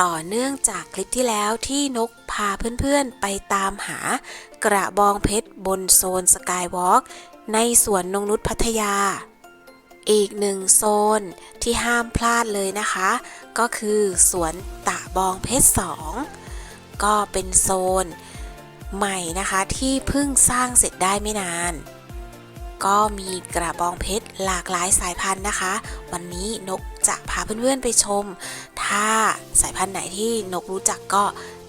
ต่อเนื่องจากคลิปที่แล้วที่นกพาเพื่อนๆไปตามหากระบองเพชรบนโซนสกายวอล์กในสวนนงนุษพัทยา อีกหนึ่งโซนที่ห้ามพลาดเลยนะคะ ก็คือสวนตะบองเพชร2ก็เป็นโซนใหม่นะคะที่เพิ่งสร้างเสร็จได้ไม่นาน ก็มีกระบองเพชรหลากหลายสายพันธุ์นะคะ วันนี้นก จะพาเพื่อนๆไปชม ถ้าสายพันธุ์ไหนที่นกรู้จักก็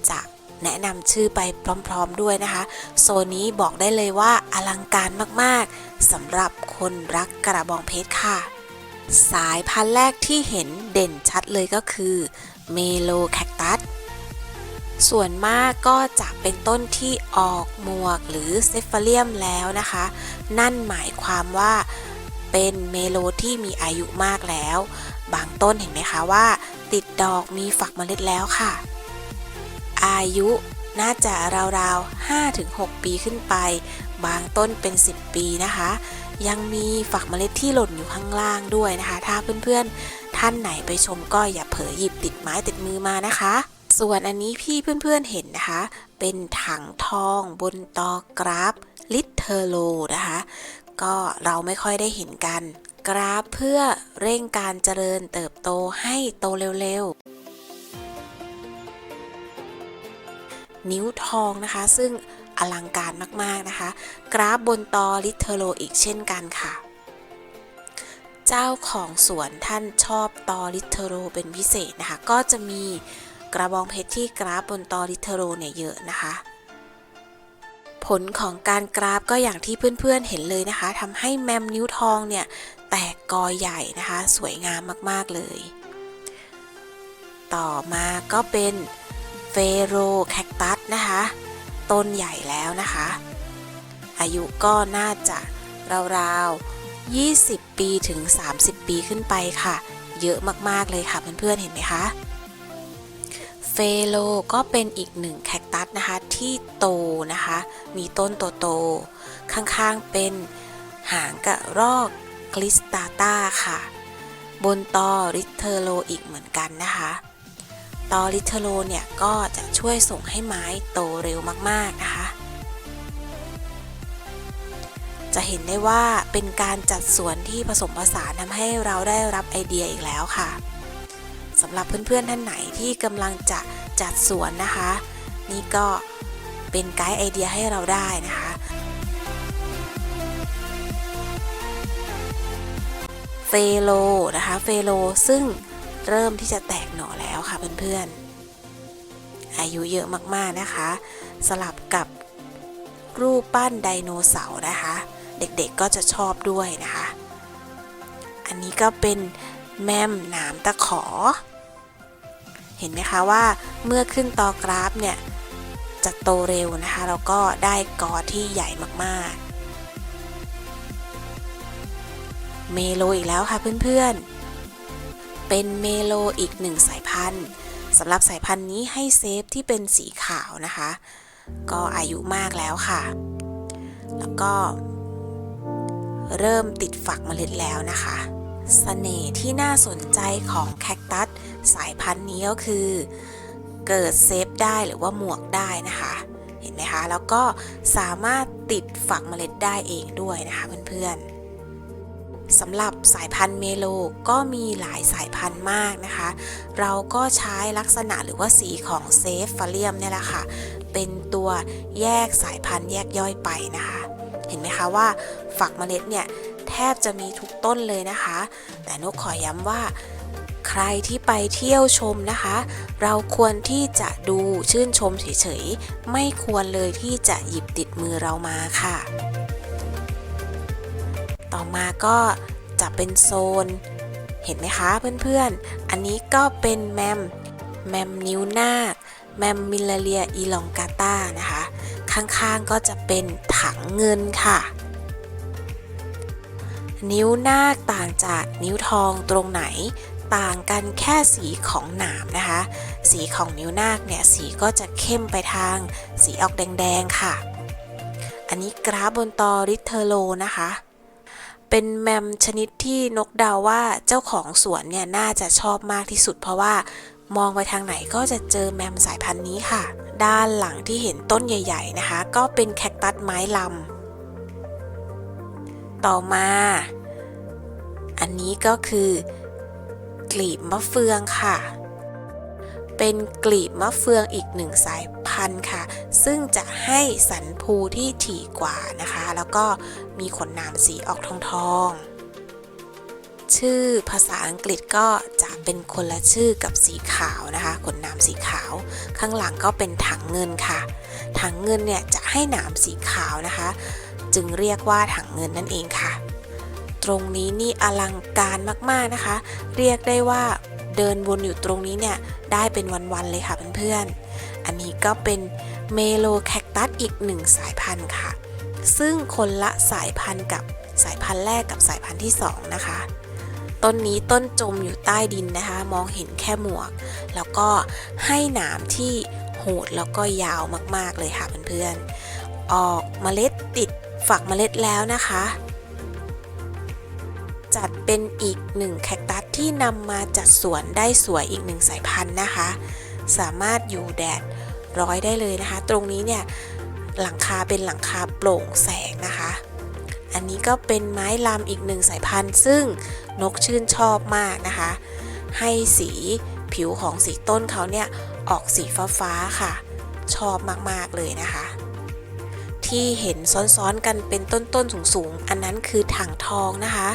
จะแนะนำชื่อไปพร้อมๆด้วยนะคะ โซนนี้บอกได้เลยว่าอลังการมากๆสำหรับคนรักกระบองเพชรค่ะ สายพันธุ์แรกที่เห็นเด่นชัดเลยก็คือเมโลแคคตัสส่วนมากก็จะเป็นต้นที่ออกหมวกหรือเซฟาเลียมแล้วนะคะ นั่นหมายความว่าเป็นเมโลที่มีอายุมากแล้ว บางต้นเห็นไหมคะว่า ติดดอกมีฝักเมล็ดแล้วค่ะ อายุน่าจะราวๆ 5-6 ปีขึ้นไป บางต้นเป็น 10 ปีนะคะ ยังมีฝักเมล็ดที่หล่นอยู่ข้างล่างด้วยนะคะ ถ้าเพื่อนๆ ท่านไหนไปชมก็อย่าเผลอหยิบติดไม้ติดมือมานะคะ ส่วนอันนี้พี่เพื่อนๆเห็นนะคะ เป็นถังทองบนตอกราฟลิเทอโลนะคะ ก็เราไม่ค่อยได้เห็นกัน กราฟเพื่อเร่งการเจริญเติบโตให้โตเร็วๆ นิ้วทองนะคะ ซึ่งอลังการมากๆนะคะ กราฟบนตอลิเทโลอีกเช่นกันค่ะ เจ้าของสวนท่านชอบตอลิเทโรเป็นพิเศษนะคะ ก็จะมีกระบองเพชรที่กราฟบนตอลิเทโรเนี่ยเยอะนะคะผลของการกราฟก็อย่างที่เพื่อนๆเห็นเลยนะคะทำให้แมมนิ้วทองเนี่ย กอใหญ่นะคะ สวยงามมากๆเลย ต่อมาก็เป็นเฟโรแคคตัสนะคะ ต้นใหญ่แล้วนะคะ อายุก็น่าจะราวๆ 20 ปีถึง 30 ปีขึ้นไปค่ะ เยอะมากๆเลยค่ะเพื่อนๆเห็นไหมคะเฟโลก็เป็นอีกหนึ่งแคคตัสนะคะที่โตนะคะ มีต้นโตๆข้างๆเป็นหางกระรอก คลิสตาตาค่ะ บนตอริเทโลอีกเหมือนกันนะคะ ตอริเทโลเนี่ยก็จะช่วยส่งให้ไม้โตเร็วมากๆนะคะ จะเห็นได้ว่าเป็นการจัดสวนที่ผสมผสานทำให้เราได้รับไอเดียอีกแล้วค่ะสำหรับเพื่อนๆท่านไหนที่กำลังจะจัดสวนนะคะ นี่ก็เป็นไกด์ไอเดียให้เราได้นะคะ เฟโลนะคะ เฟโลซึ่งเริ่มที่จะแตกหน่อแล้วค่ะเพื่อนๆ อายุเยอะมากๆนะคะ สลับกับรูปปั้นไดโนเสาร์นะคะ เด็กๆก็จะชอบด้วยนะคะ อันนี้ก็เป็นแมมหนามตะขอ เห็นไหมคะว่าเมื่อขึ้นตอกราฟเนี่ยจะโตเร็วนะคะ แล้วก็ได้กอที่ใหญ่มากๆ เมโลอีกแล้วค่ะเพื่อนๆ เป็นเมโลอีกหนึ่งสายพันธุ์สำหรับสายพันธุ์นี้ให้เซฟที่เป็นสีขาวนะคะ ก็อายุมากแล้วค่ะ แล้วก็ เริ่มติดฝักเมล็ดแล้วนะคะเสน่ห์ที่น่าสนใจของแคคตัสสายพันธุ์นี้ก็คือ เกิดเซฟได้หรือว่าหมวกได้นะคะ เห็นไหมคะ แล้วก็สามารถติดฝักเมล็ดได้เองด้วยนะคะเพื่อนๆ สำหรับสายพันธุ์เมโลก็มีหลายสายพันธุ์มากนะคะ เราก็ใช้ลักษณะหรือว่าสีของเซฟฟาเลียมเนี่ยแหละค่ะ เป็นตัวแยกสายพันธุ์แยกย่อยไปนะคะ เห็นไหมคะว่าฝักเมล็ดเนี่ยแทบจะมีทุกต้นเลยนะคะ แต่นกขอย้ำว่าใครที่ไปเที่ยวชมนะคะ เราควรที่จะดูชื่นชมเฉยๆ ไม่ควรเลยที่จะหยิบติดมือเรามาค่ะ ต่อมาก็จะเป็นโซน เห็นไหมคะเพื่อนๆ อันนี้ก็เป็นแมม แมมนิ้วนาคแมมมิลลเรียอีลองกาตานะคะ ข้างๆก็จะเป็นถังเงินค่ะ นิ้วนาคต่างจากนิ้วทองตรงไหนต่างกันแค่สีของหนามนะคะ สีของนิ้วนาคเนี่ยสีก็จะเข้มไปทาง สีออกแดงๆค่ะ อันนี้กราฟบนตอริเทโลนะคะ เป็นแมมชนิดที่นกเดาว่าเจ้าของสวนเนี่ยน่าจะชอบมากที่สุด เพราะว่ามองไปทางไหนก็จะเจอแมมสายพันธุ์นี้ค่ะ ด้านหลังที่เห็นต้นใหญ่ ๆนะคะ ก็เป็นแคคตัสไม้ลำต่อมา อันนี้ก็คือกลีบมะเฟืองค่ะ เป็นกลีบมะเฟืองอีกหนึ่งสายพันธุ์ค่ะ ซึ่งจะให้สันภูที่ถี่กว่านะคะ แล้วก็มีขนหนามสีออกทองทองๆชื่อภาษาอังกฤษก็จะเป็นคนละชื่อกับสีขาวนะคะขนหนามสีขาว ข้างหลังก็เป็นถังเงินค่ะ ถังเงินเนี่ยจะให้หนามสีขาวนะคะ จึงเรียกว่าถังเงินนั่นเองค่ะ ตรงนี้นี่อลังการมากๆนะคะ เรียกได้ว่า เดินวนอยู่ตรงนี้เนี่ย ได้เป็นวันๆเลยค่ะเพื่อนๆ อันนี้ก็เป็นเมโลแคคตัสอีกหนึ่งสายพันธุ์ค่ะ ซึ่งคนละสายพันธุ์กับสายพันธุ์แรกกับสายพันธุ์ที่สองนะคะ ต้นนี้ต้นจมอยู่ใต้ดินนะคะ มองเห็นแค่หมวก แล้วก็ให้หนามที่โหดแล้วก็ยาวมากๆเลยค่ะเพื่อนๆ ออกเมล็ดติดฝักเมล็ดแล้วนะคะ จัดเป็นอีกหนึ่งแคคตัส ที่นำมาจัดสวนได้สวยอีกหนึ่งสายพันธุ์นะคะ สามารถอยู่แดดร้อยได้เลยนะคะ ตรงนี้เนี่ยหลังคาเป็นหลังคาโปร่งแสงนะคะ อันนี้ก็เป็นไม้ลำอีกหนึ่งสายพันธุ์ ซึ่งนกชื่นชอบมากนะคะ ให้สีผิวของสีต้นเขาเนี่ยออกสีฟ้าๆค่ะ ชอบมากๆเลยนะคะ ที่เห็นซ้อนๆกันเป็นต้นๆสูงๆ อันนั้นคือถังทองนะคะ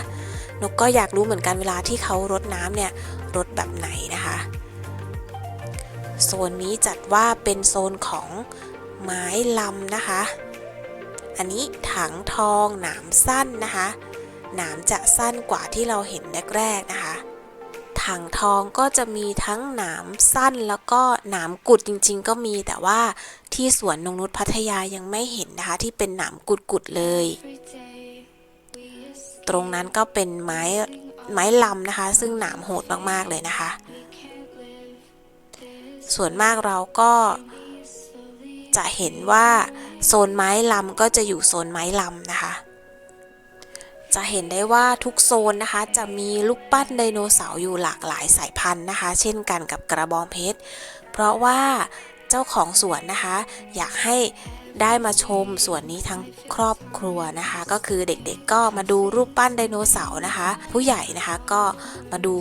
นกก็อยากรู้เหมือนกันเวลาที่เขารดน้ำเนี่ยรดแบบไหนนะคะ โซนนี้จัดว่าเป็นโซนของไม้ลำนะคะ อันนี้ถังทองหนามสั้นนะคะ หนามจะสั้นกว่าที่เราเห็นแรกๆนะคะถังทองก็จะมีทั้งหนามสั้นแล้วก็หนามกุดจริงๆ ก็มีแต่ว่าที่สวนนงนุชพัทยายังไม่เห็นนะคะ ที่เป็นหนามกุดๆเลย ตรงนั้นก็เป็นไม้ไม้ลำนะคะ ซึ่งหนามโหดมากๆเลยนะคะ ส่วนมากเราก็จะเห็นว่าโซนไม้ลำก็จะอยู่โซนไม้ลำนะคะ จะเห็นได้ว่าทุกโซนนะคะ จะมีลูกปั้นไดโนเสาร์อยู่หลากหลายสายพันธุ์นะคะ เช่นกันกับกระบองเพชร เพราะว่าเจ้าของสวนนะคะ อยากให้ ได้มาชมสวนนี้ทั้งครอบครัวนะคะ ก็คือเด็กๆก็มาดูรูปปั้นไดโนเสาร์นะคะ ผู้ใหญ่นะคะก็มาดู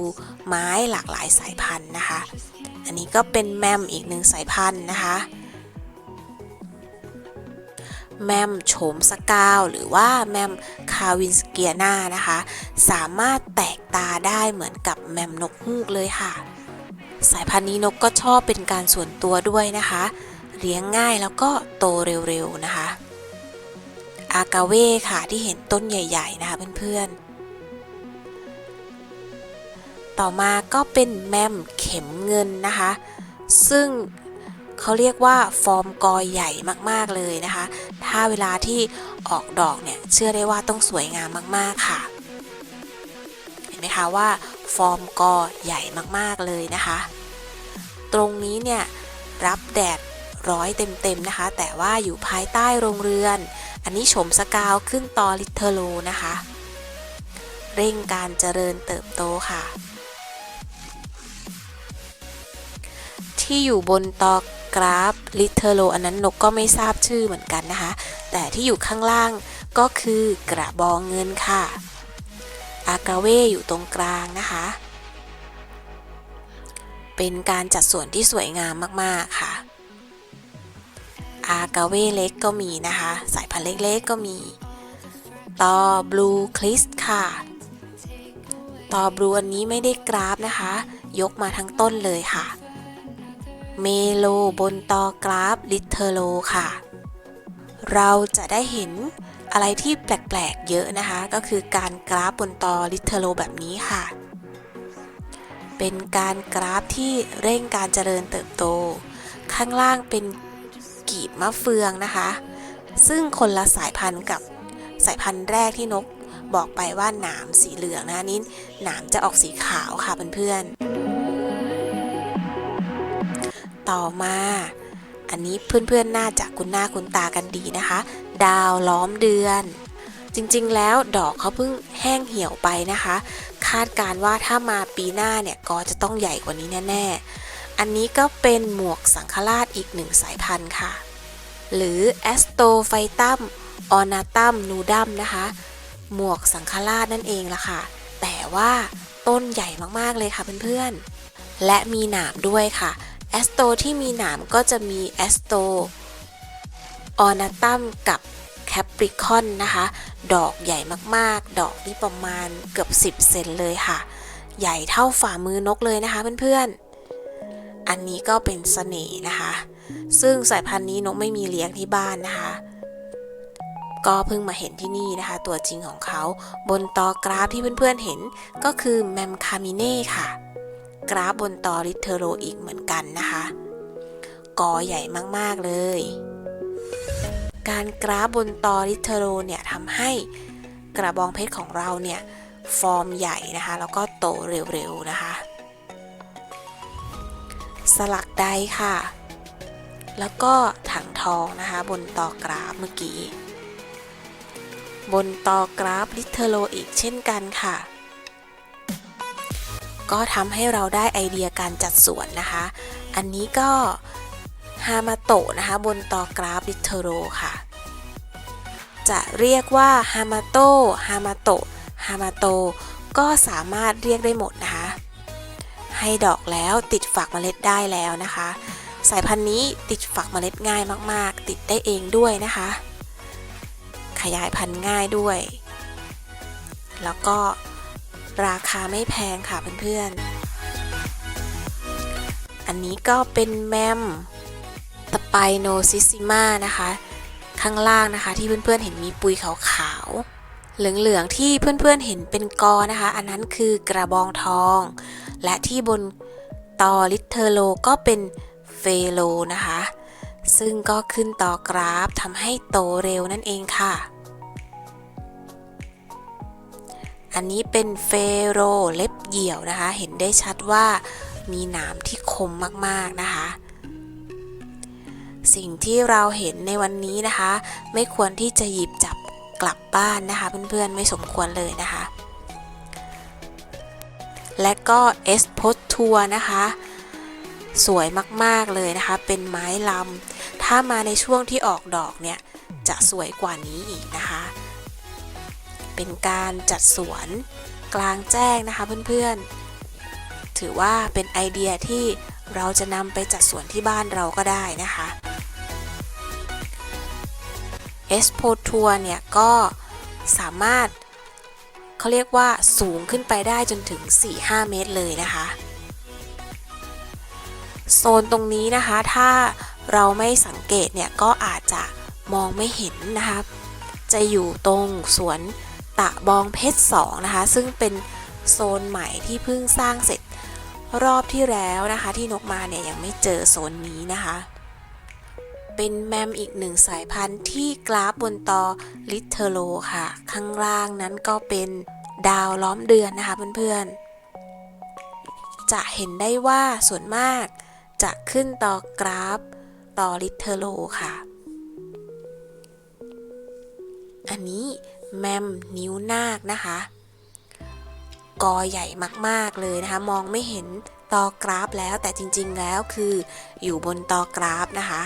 ไม้หลากหลายสายพันธุ์นะคะ อันนี้ก็เป็นแมมอีกหนึ่งสายพันธุ์นะคะแมมโฉมสกาว หรือว่าแมมคาวินสเกียนานะคะ สามารถแตกตาได้เหมือนกับแมมนกฮูกเลยค่ะ สายพันธุ์นี้นกก็ชอบเป็นการส่วนตัวด้วยนะคะ เลี้ยงง่ายแล้วก็โตเร็วๆนะคะ อากาเว่ค่ะที่เห็นต้นใหญ่ ๆ นะคะเพื่อนๆ ต่อมาก็เป็นแมมเข็มเงินนะคะ ซึ่งเขาเรียกว่าฟอร์มกอใหญ่มากๆเลยนะคะ ถ้าเวลาที่ออกดอกเนี่ยเชื่อได้ว่าต้องสวยงามมากๆค่ะ เห็นไหมคะว่าฟอร์มกอใหญ่มากๆเลยนะคะ ตรงนี้เนี่ยรับแดด ร้อยเต็มๆนะคะ แต่ว่าอยู่ภายใต้โรงเรือน อันนี้โฉมสกาวขึ้นตอลิเทโลนะคะ เร่งการเจริญเติบโตค่ะ ที่อยู่บนตอกราฟลิเทโลอันนั้นนกก็ไม่ทราบชื่อเหมือนกันนะคะ แต่ที่อยู่ข้างล่างก็คือกระบองเงินค่ะ อากาเวอยู่ตรงกลางนะคะ เป็นการจัดส่วนที่สวยงามมาก ๆ ค่ะ อากาเวเล็กก็มีนะคะ สายพันธุ์เล็กๆก็มี ต่อบลูคลิสค่ะ ต่อบลูอันนี้ไม่ได้กราฟนะคะ ยกมาทั้งต้นเลยค่ะ เมโลบนตอกราฟลิเทโลค่ะ เราจะได้เห็นอะไรที่แปลกๆ เยอะนะคะ ก็คือการกราฟบนตอลิเทโลแบบนี้ค่ะ เป็นการกราฟที่เร่งการเจริญเติบโต ข้างล่างเป็น กีบมะเฟืองนะคะ ซึ่งคนละสายพันธุ์กับสายพันธุ์แรกที่นกบอกไปว่าหนามสีเหลืองนะคะนี้หนามจะออกสีขาวค่ะเพื่อนๆ ต่อมา อันนี้เพื่อนๆ น่าจะคุ้นหน้าคุ้นตากันดีนะคะ ดาวล้อมเดือน จริงๆ แล้วดอกเขาเพิ่งแห้งเหี่ยวไปนะคะ คาดการว่าถ้ามาปีหน้าเนี่ยก็จะต้องใหญ่กว่านี้แน่ๆ อันนี้ก็เป็นหมวกสังฆราชอีกหนึ่งสายพันธุ์ค่ะ หรือ a s t o p h y t u m ornatum nudum นะคะ หมวกสังฆราชนั่นเองล่ะค่ะ แต่ว่าต้นใหญ่มากๆเลยค่ะเพื่อนๆ และมีหนามด้วยค่ะ a s t o ที่มีหนามก็จะมี a s t o ornatum กับ capricorn นะคะ ดอกใหญ่มากๆ ดอกนี่ประมาณเกือบ 10 เซนเลยค่ะ ใหญ่เท่าฝ่ามือนกเลยนะคะเพื่อนๆ อันนี้ก็เป็นเสน่ห์นะคะ ซึ่งสายพันธุ์นี้นกไม่มีเลี้ยงที่บ้านนะคะ ก็เพิ่งมาเห็นที่นี่นะคะ ตัวจริงของเขา บนตอกราฟที่เพื่อนๆเห็นก็คือแมมคามิเน่ค่ะ กราฟบนตอริเทโรอีกเหมือนกันนะคะ กอใหญ่มากๆเลย การกราฟบนตอริเทโรเนี่ยทำให้กระบองเพชรของเราเนี่ยฟอร์มใหญ่นะคะ แล้วก็โตเร็วๆนะคะ สลักใดค่ะ แล้วก็ถังทองนะคะ บนตอกราฟเมื่อกี้ บนตอกราฟลิเทโลอีกเช่นกันค่ะ ก็ทำให้เราได้ไอเดียการจัดสวนนะคะ อันนี้ก็ฮามาโตะนะคะ บนตอกราฟลิเทโรค่ะ จะเรียกว่าฮามาโตฮามาโตฮามาโตก็สามารถเรียกได้หมดนะคะ ให้ดอกแล้วติดฝักเมล็ดได้แล้วนะคะ สายพันธุ์นี้ติดฝักเมล็ดง่ายมาก ๆ ติดได้เองด้วยนะคะ ขยายพันธุ์ง่ายด้วย แล้วก็ราคาไม่แพงค่ะเพื่อนๆ อันนี้ก็เป็นแมมตไปโนซิซิมานะคะ ข้างล่างนะคะที่เพื่อนๆเห็นมีปุยขาวๆ เหลืองๆ ที่เพื่อนๆเห็นเป็นกอนะคะ อันนั้นคือกระบองทอง และที่บนตอลิเทโลก็เป็น เฟโลนะคะ ซึ่งก็ขึ้นต่อกราฟทำให้โตเร็วนั่นเองค่ะ อันนี้เป็นเฟโรเล็บเหี่ยวนะคะ เห็นได้ชัดว่ามีหนามที่คมมากๆนะคะ สิ่งที่เราเห็นในวันนี้นะคะ ไม่ควรที่จะหยิบจับกลับบ้านนะคะ เพื่อนๆไม่สมควรเลยนะคะ และก็เอสโพสทัวนะคะ สวยมากๆเลยนะคะ เป็นไม้ลำ ถ้ามาในช่วงที่ออกดอกเนี่ย จะสวยกว่านี้อีกนะคะ เป็นการจัดสวนกลางแจ้งนะคะเพื่อนๆ ถือว่าเป็นไอเดียที่เราจะนำไปจัดสวนที่บ้านเราก็ได้นะคะเอสโพทัวเนี่ยก็สามารถเขาเรียกว่าสูงขึ้นไปได้จนถึง 4-5 เมตรเลยนะคะ โซนตรงนี้นะคะ ถ้าเราไม่สังเกตเนี่ยก็อาจจะมองไม่เห็นนะคะ จะอยู่ตรงสวนตะบองเพชร2นะคะ ซึ่งเป็นโซนใหม่ที่เพิ่งสร้างเสร็จรอบที่แล้วนะคะ ที่นกมาเนี่ยยังไม่เจอโซนนี้นะคะ เป็นแมมอีกหนึ่งสายพันธุ์ที่กราฟบนตอลิเทโลค่ะ ข้างล่างนั้นก็เป็นดาวล้อมเดือนนะคะเพื่อนๆ จะเห็นได้ว่าส่วนมาก จะขึ้นต่อกราฟต่อลิเทโลค่ะ อันนี้แมมนิ้วนาคนะคะ กอใหญ่มากๆเลยนะคะ มองไม่เห็นตอกราฟแล้วแต่จริงๆแล้วคืออยู่บนตอกราฟนะคะ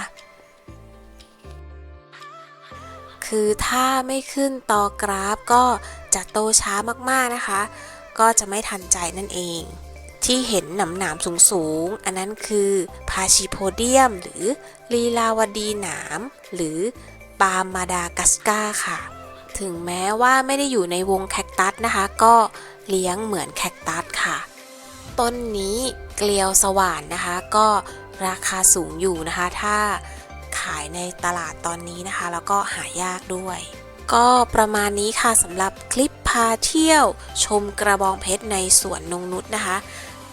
คือถ้าไม่ขึ้นตอกราฟก็จะโตช้ามากๆนะคะ ก็จะไม่ทันใจนั่นเอง ที่เห็นหนำหนามสูงๆ อันนั้นคือพาชิโพเดียม หรือลีลาวดีหนาม หรือปามมาดากัสกาค่ะ ถึงแม้ว่าไม่ได้อยู่ในวงแคคตัสนะคะ ก็เลี้ยงเหมือนแคคตัสค่ะ ต้นนี้เกลียวสว่านนะคะ ก็ราคาสูงอยู่นะคะ ถ้าขายในตลาดตอนนี้นะคะ แล้วก็หายากด้วย ก็ประมาณนี้ค่ะสำหรับคลิปพาเที่ยวชมกระบองเพชรในสวนนงนุษนะคะ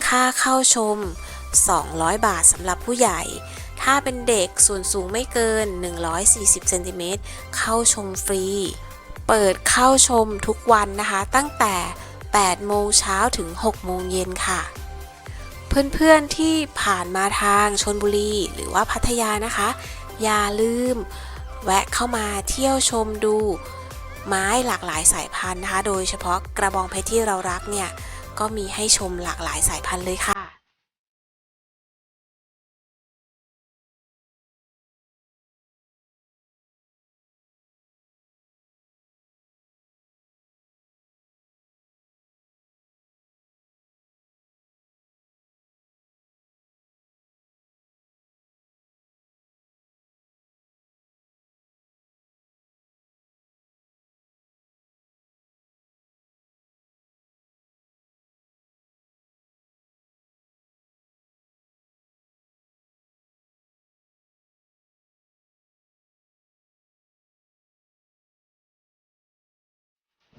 ค่าเข้าชม 200 บาทสำหรับผู้ใหญ่ ถ้าเป็นเด็กส่วนสูงไม่เกิน 140เซนติเมตรเข้าชมฟรี เปิดเข้าชมทุกวันนะคะ ตั้งแต่8โมงเช้าถึง6โมงเย็นค่ะ เพื่อนๆที่ผ่านมาทางชนบุรีหรือว่าพัทยานะคะ อย่าลืม แวะเข้ามาเที่ยวชมดูไม้หลากหลายสายพันธุ์นะคะ โดยเฉพาะกระบองเพชรที่เรารักเนี่ย ก็มีให้ชมหลากหลายสายพันธุ์เลยค่ะ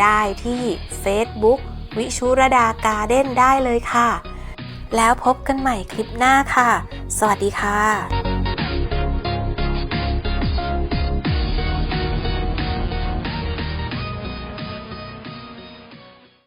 ได้ที่ Facebook วิชุรดาการ์เด้นได้เลยค่ะ แล้วพบกันใหม่คลิปหน้าค่ะ สวัสดีค่ะ